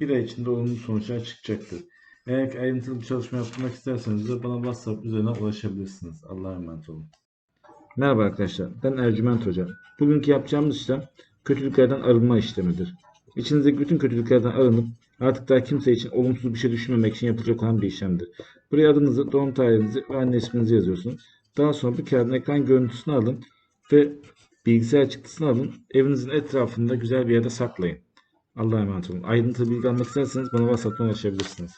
Bir ay içinde olumlu sonuçlar çıkacaktır. Eğer ayrıntılı bir çalışma yapmak isterseniz de bana WhatsApp üzerinden ulaşabilirsiniz. Allah'a emanet olun. Merhaba arkadaşlar. Ben Ercüment Hoca. Bugünkü yapacağımız işlem kötülüklerden arınma işlemidir. İçinizdeki bütün kötülüklerden arınıp artık daha kimse için olumsuz bir şey düşünmemek için yapılacak olan bir işlemdir. Buraya adınızı, doğum tarihinizi ve anne isminizi yazıyorsunuz. Daha sonra bu kağıdın ekran görüntüsünü alın ve bilgisayar çıktısını alın. Evinizin etrafında güzel bir yerde saklayın. Allah'a emanet olun. Ayrıntılı bilgi almak isterseniz bana WhatsApp'tan ulaşabilirsiniz.